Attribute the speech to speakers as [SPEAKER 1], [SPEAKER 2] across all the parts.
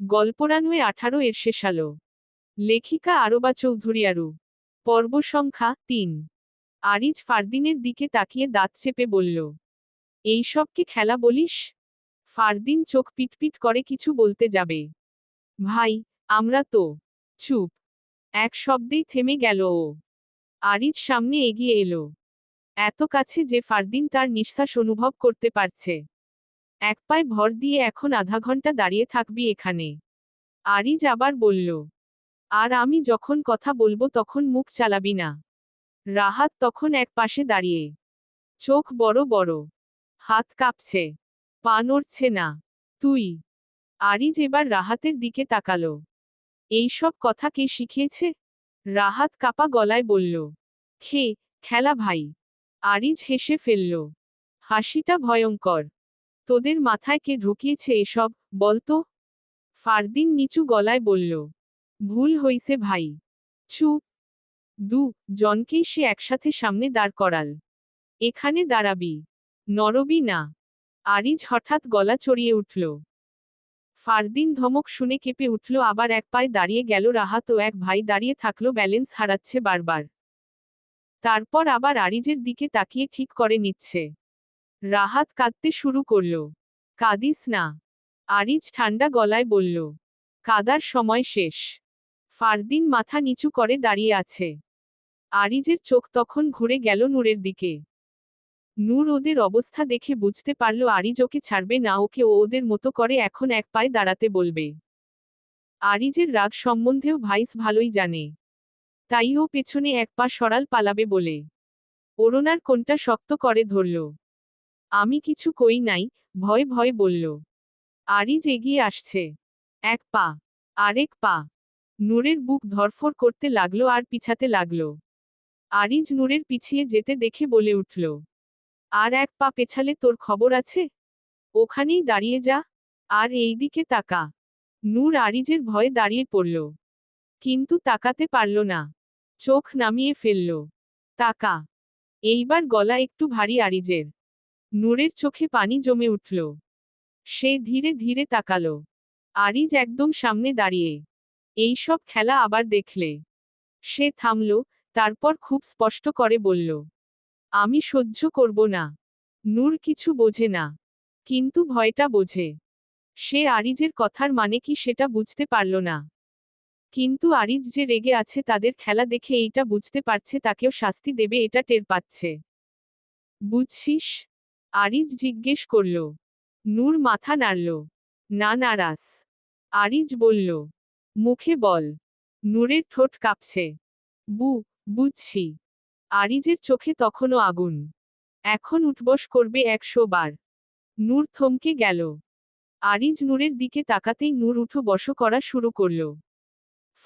[SPEAKER 1] গল্পরানওয়ে আঠারো এর শেষালো। লেখিকা আরবা চৌধুরী আরু পর্ব সংখ্যা তিন। আরিজ ফারদিনের দিকে তাকিয়ে দাঁত চেপে বলল এইসবকে খেলা বলিস? ফারদিন চোখ পিটপিট করে কিছু বলতে যাবে। ভাই, আমরা তো, চুপ। এক শব্দেই থেমে গেল ও। আরিজ সামনে এগিয়ে এলো। এত কাছে যে ফারদিন তার নিঃশ্বাস অনুভব করতে পারছে। এক পায়ে ভর দিয়ে এখন আধা ঘণ্টা দাঁড়িয়ে থাকবি এখানে। আরিজ আবার বলল। আর আমি যখন কথা বলব তখন মুখ চালাবি না। রাহাত তখন এক পাশে দাঁড়িয়ে। চোখ বড় বড়। হাত কাঁপছে। পা নড়ছে না। তুই। আরিজ এবার রাহাতের দিকে তাকালো। এইসব কথা কে শিখিয়েছে? রাহাত কাপা গলায় বলল। খে, খেলা ভাই। আরিজ হেসে ফেলল। হাসিটা ভয়ঙ্কর। তোদের মাথায় কে ঢুকিয়েছে এসব বলতো ফারদিন নিচু গলায় বলল, ভুল হইছে ভাই। চুপ। দু, জনকেই সে একসাথে সামনে দাঁড় করাল। এখানে দাঁড়াবি। নরবি না। আরিজ হঠাৎ গলা চড়িয়ে উঠল। ফারদিন ধমক শুনে কেঁপে উঠল, আবার এক পায়ে দাঁড়িয়ে গেল রাহাত ও এক ভাই দাঁড়িয়ে থাকল, ব্যালেন্স হারাচ্ছে বারবার। তারপর আবার আরিজের দিকে তাকিয়ে ঠিক করে নিচ্ছে। রাহাত কাঁদতে শুরু করল। কাঁদিস না। আরিজ ঠান্ডা গলায় বলল। কাদার সময় শেষ। ফারদিন মাথা নিচু করে দাঁড়িয়ে আছে। আরিজের চোখ তখন ঘুরে গেল নূরের দিকে। নূর ওদের অবস্থা দেখে বুঝতে পারল আরিজ ওকে ছাড়বে না, ওকে ও ওদের মতো করে এখন এক পায়ে দাঁড়াতে বলবে। আরিজের রাগ সম্বন্ধেও ভাইস ভালোই জানে। তাই ও পেছনে এক পা সরাল পালাবে বলে। অরুণার কোনটা শক্ত করে ধরল। আমি কিছু কই নাই, ভয় ভয় বলল। আরিজ এগিয়ে আসছে। এক পা, আরেক পা। নূরের বুক ধরফর করতে লাগল আর পিছাতে লাগল। আরিজ নূরের পিছিয়ে যেতে দেখে বলে উঠল, আর এক পা পেছালে তোর খবর আছে? ওখানেই দাঁড়িয়ে যা, আর এই দিকে তাকা। নূর আরিজের ভয়ে দাঁড়িয়ে পড়ল, কিন্তু তাকাতে পারল না। চোখ নামিয়ে ফেলল, তাকা। এইবার গলা একটু ভারী আরিজের। নূরের চোখে পানি জমে উঠল। সে ধীরে ধীরে তাকালো। আরিজ একদম সামনে দাঁড়িয়ে। এই সব খেলা আবার দেখলে। সে থামল, তারপর খুব স্পষ্ট করে বলল, আমি সহ্য করব না। নূর কিছু বোঝে না। কিন্তু ভয়টা বোঝে। সে আরিজের কথার মানে কি সেটা বুঝতে পারল না। কিন্তু আরিজ যে রেগে আছে তাদের খেলা দেখে এইটা বুঝতে পারছে, তাকেও শাস্তি দেবে এটা টের পাচ্ছে। বুঝছিস? আরিজ জিজ্ঞেস করল, নূর মাথা নাড়ল, না নারাস আরিজ বলল, মুখে বল, নূরের ঠোঁট কাঁপছে। বু, বুঝছি। আরিজের চোখে তখনও আগুন। এখন উঠবস করবে একশো বার। নূর থমকে গেল। আরিজ নূরের দিকে তাকাতেই নূর উঠো বসো করা শুরু করল।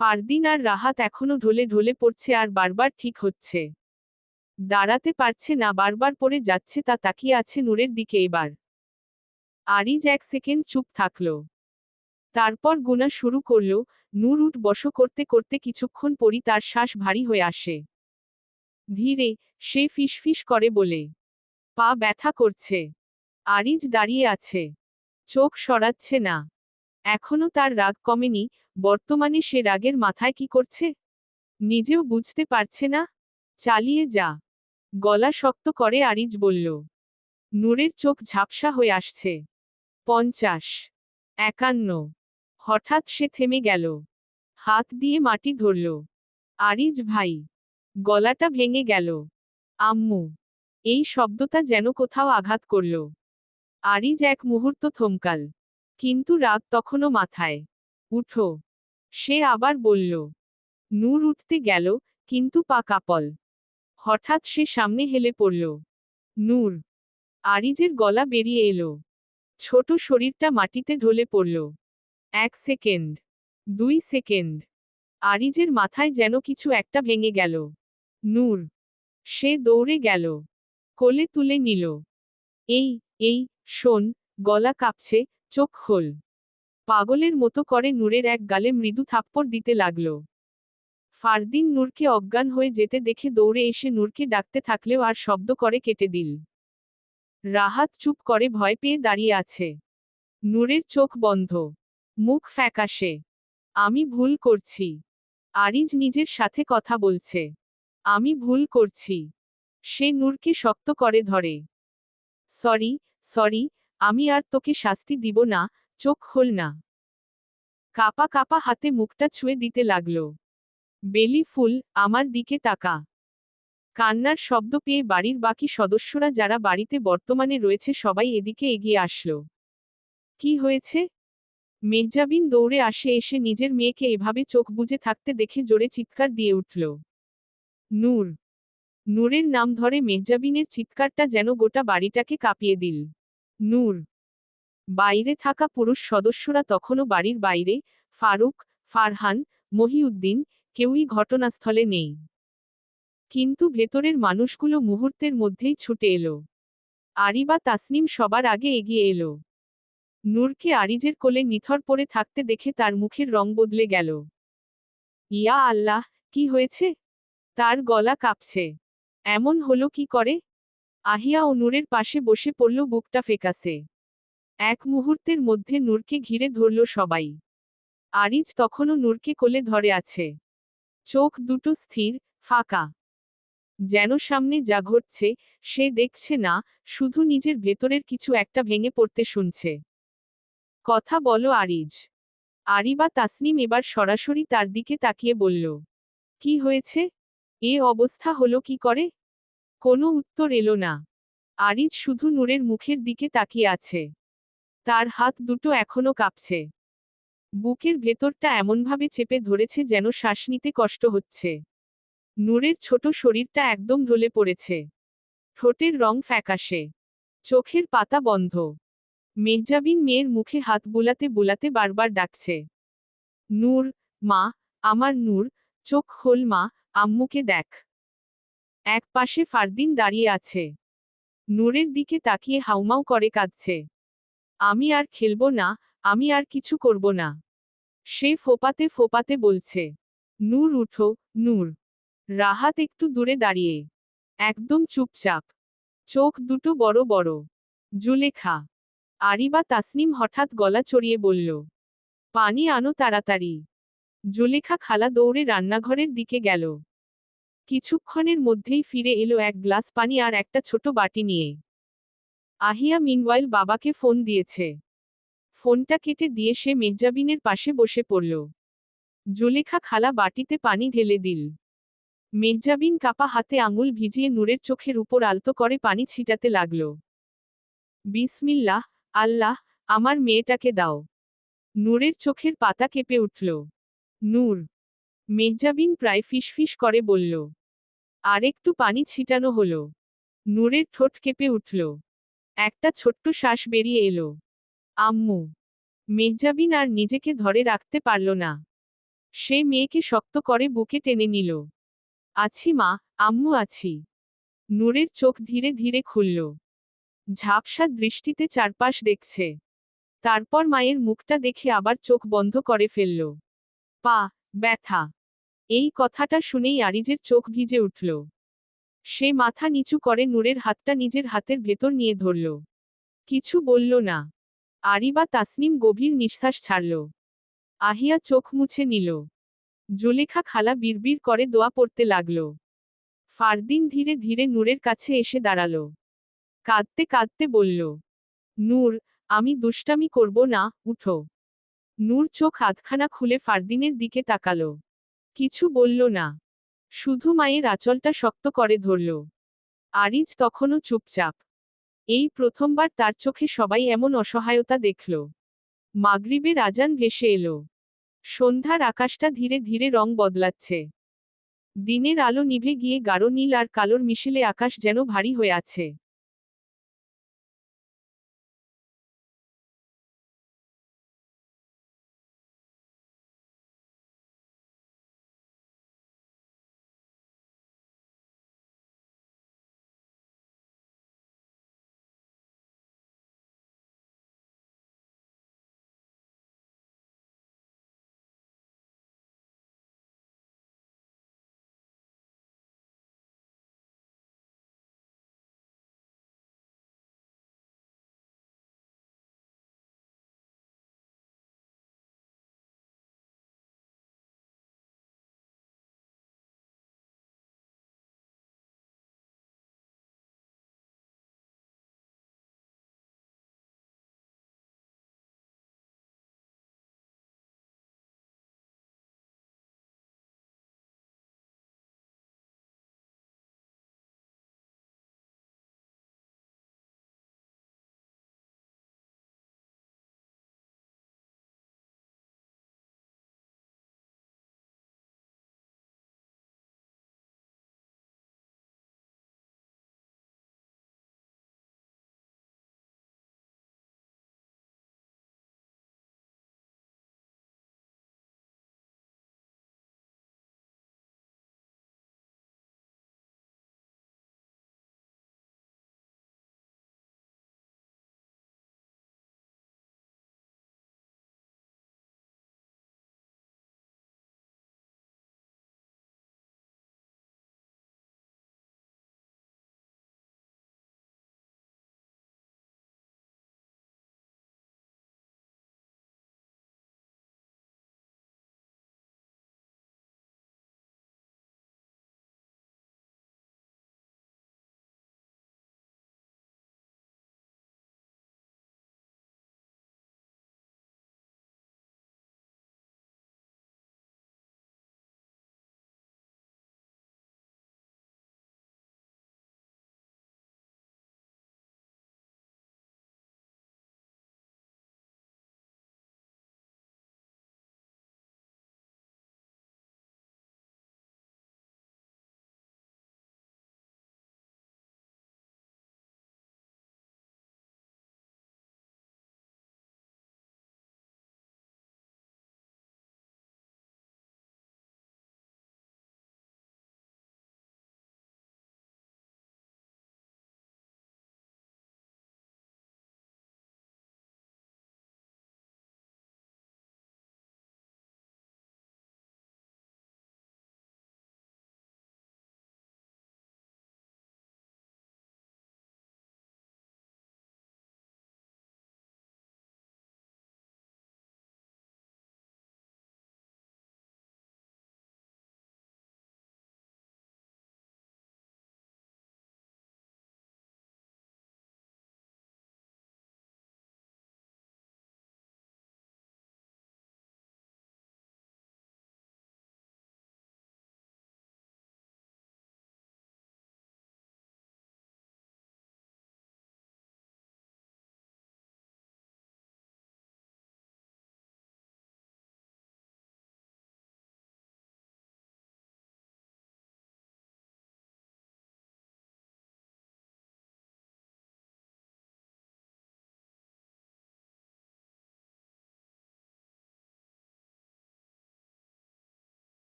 [SPEAKER 1] ফারদিন আর রাহাত এখনও ঢলে ঢলে পড়ছে আর বারবার ঠিক হচ্ছে। দাঁড়াতে পারছে না, বারবার পড়ে যাচ্ছে, তা তাকিয়ে আছে নূরের দিকে এবার। আরিজ এক সেকেন্ড চুপ থাকল। তারপর গুনা শুরু করল, নূর উঠ বসো করতে করতে কিছুক্ষণ পরই তার শ্বাস ভারী হয়ে আসে। ধীরে, সে ফিসফিস করে বলে, পা ব্যথা করছে। আরিজ দাঁড়িয়ে আছে। চোখ সরাচ্ছে না। এখনও তার রাগ কমেনি, বর্তমানে সে রাগের মাথায় কি করছে? নিজেও বুঝতে পারছে না। চালিয়ে যা। গলা শক্ত করে আরিজ বলল। নূরের চোখ ঝাপসা হয়ে আসছে। পঞ্চাশ। একান্ন। হঠাৎ সে থেমে গেল। হাত দিয়ে মাটি ধরল। আরিজ ভাই, গলাটা ভেঙে গেল। আম্মু, এই শব্দটা যেন কোথাও আঘাত করল। আরিজ এক মুহূর্ত থমকাল। কিন্তু রাগ তখনও মাথায়। উঠো। সে আবার বলল, নূর উঠতে গেল, কিন্তু পা কাপল। হঠাৎ সে সামনে হেলে পড়ল। নূর, আরিজের গলা বেরিয়ে এলো। ছোট শরীরটা মাটিতে ঢলে পড়ল। এক সেকেন্ড, দুই সেকেন্ড, আরিজের মাথায় যেন কিছু একটা ভেঙে গেল। নূর, সে দৌড়ে গেল। কোলে তুলে নিল। এই এই, শোন, গলা কাঁপছে, চোখ খোল। পাগলের মতো করে নূরের এক গালে মৃদু থাপ্পড় দিতে লাগল। ফারদিন নূরকে অজ্ঞান হয়ে যেতে দেখে দৌড়ে এসে নূরকে ডাকতে থাকলেও আর শব্দ করে কেটে দিল। রাহাত চুপ করে ভয় পেয়ে দাঁড়িয়ে আছে। নূরের চোখ বন্ধ। মুখ ফ্যাকাশে। আমি ভুল করছি। আরিজ নিজের সাথে কথা বলছে। আমি ভুল করছি। সে নূরকে শক্ত করে ধরে। সরি সরি, আমি আর তোকে শাস্তি দিব না, চোখ খোল না। কাপা কাপা হাতে মুখটা ছুঁয়ে দিতে লাগল। বেলি ফুল, আমার দিকে তাকা। কান্নার শব্দ পেয়ে বাড়ির বাকি সদস্যরা যারা বাড়িতে বর্তমানে রয়েছে সবাই এদিকে এগিয়ে আসল। কি হয়েছে? মেহজাবিন দৌড়ে আসে এসে নিজের মেয়েকে এভাবে চোখ বুজে থাকতে দেখে জোরে চিৎকার দিয়ে উঠল। নূর। নূরের নাম ধরে মেহজাবিনের চিৎকারটা যেন গোটা বাড়িটাকে কাঁপিয়ে দিল। নূর। বাইরে থাকা পুরুষ সদস্যরা তখনও বাড়ির বাইরে, ফারুক, ফারহান, মহিউদ্দিন কেউই ঘটনাস্থলে নেই। কিন্তু ভেতরের মানুষগুলো মুহূর্তের মধ্যেই ছুটে এলো। আরিবা তাসনিম সবার আগে এগিয়ে এলো। নূরকে আরিজের কোলে নিথর পড়ে থাকতে দেখে তার মুখের রং বদলে গেল। ইয়া আল্লাহ, কি হয়েছে? তার গলা কাঁপছে। এমন হলো কি করে? আহিয়া ও নূরের পাশে বসে পড়ল বুকটা ফেকাসে। এক মুহূর্তের মধ্যে নূরকে ঘিরে ধরল সবাই। আরিজ তখনও নূরকে কোলে ধরে আছে। চোখ দুটো স্থির, ফাঁকা। যেন সামনে যা ঘটছে, সে দেখছে না, শুধু নিজের ভেতরের কিছু একটা ভেঙে পড়তে শুনছে। কথা বলো আরিজ। আরিবা তাসনিম এবার সরাসরি তার দিকে তাকিয়ে বলল, কি হয়েছে? এ অবস্থা হলো কি করে? কোনো উত্তর এলো না। আরিজ শুধু নূরের মুখের দিকে তাকিয়ে আছে। তার হাত দুটো এখনও কাঁপছে। বুকের ভেতরটা এমনভাবে চেপে ধরেছে যেন শ্বাস নিতে কষ্ট হচ্ছে। নূরের ছোট শরীরটা একদম ঢলে পড়েছে। ঠোঁটের রং ফ্যাকাশে। চোখের পাতা বন্ধ। মেহজাবিন মেয়ের মুখে হাত বুলাতে বুলাতে বারবার ডাকছে। নূর, মা, আমার নূর, চোখ খোল মা, আম্মুকে দেখ। এক পাশে ফারদিন দাঁড়িয়ে আছে। নূরের দিকে তাকিয়ে হাউমাউ করে কাঁদছে। আমি আর খেলব না আমি আর কিছু করব না। সে ফোপাতে ফোপাতে বলছে, নূর, উঠো, নূর। রাহাত একটু দূরে দাঁড়িয়ে। একদম চুপচাপ। চোখ দুটো বড় বড়। জুলেখা। আরিবা তাসনিম হঠাৎ গলা চড়িয়ে বলল, পানি আনো তাড়াতাড়ি। জুলেখা খালা দৌড়ে রান্নাঘরের দিকে গেল। কিছুক্ষণের মধ্যেই ফিরে এলো এক গ্লাস পানি আর একটা ছোট বাটি নিয়ে। আহিয়া মিনওয়াইল বাবাকে ফোন দিয়েছে ফোনটা কেটে দিয়ে সে মেহজাবিনের পাশে বসে পড়ল। জুলেখা খালা বাটিতে পানি ঢেলে দিল। মেহজাবিন কাপা হাতে আঙুল ভিজিয়ে নূরের চোখের উপর আলতো করে পানি ছিটাতে লাগল। বিসমিল্লাহ, আল্লাহ, আমার মেয়েটাকে দাও। নূরের চোখের পাতা কেঁপে উঠল। নূর, মেহজাবিন প্রায় ফিসফিস করে বলল। আরেকটু পানি ছিটানো হলো। নূরের ঠোঁট কেঁপে উঠল। একটা ছোট্ট শ্বাস বেরিয়ে এলো। আম্মু, মেহজাবিন আর নিজেকে ধরে রাখতে পারল না। সে মেয়েকে শক্ত করে বুকে টেনে নিল। আছি মা, আম্মু আছি। নূরের চোখ ধীরে ধীরে খুলল। ঝাপসা দৃষ্টিতে চারপাশ দেখছে। তারপর মায়ের মুখটা দেখে আবার চোখ বন্ধ করে ফেলল। পা, ব্যথা। এই কথাটা শুনেই আরিজের চোখ ভিজে উঠল। সে মাথা নিচু করে নূরের হাতটা নিজের হাতের ভেতর নিয়ে ধরল। কিছু বলল না। আরিবা তাসনিম গভীর নিঃশ্বাস ছাড়ল। আহিয়া চোখ মুছে নিল। জুলেখা খালা বিড়বিড় করে দোয়া পড়তে লাগল। ফারদিন ধীরে ধীরে নূরের কাছে এসে দাঁড়াল। কাঁদতে কাঁদতে বলল, নূর, আমি দুষ্টামি করব না, উঠো। নূর চোখ হাতখানা খুলে ফারদিনের দিকে তাকালো। কিছু বলল না। শুধু মায়ের আঁচলটা শক্ত করে ধরল। আরিজ তখনও চুপচাপ। এই প্রথমবার তার চোখে সবাই এমন অসহায়তা দেখল। মাগরিবের রাজান ভেসে এলো। সন্ধ্যার আকাশটা ধীরে ধীরে রং বদলাচ্ছে। দিনের আলো নিভে গিয়ে গাঢ় নীল আর কালোর মিশেলে আকাশ যেন ভারী হয়ে আছে।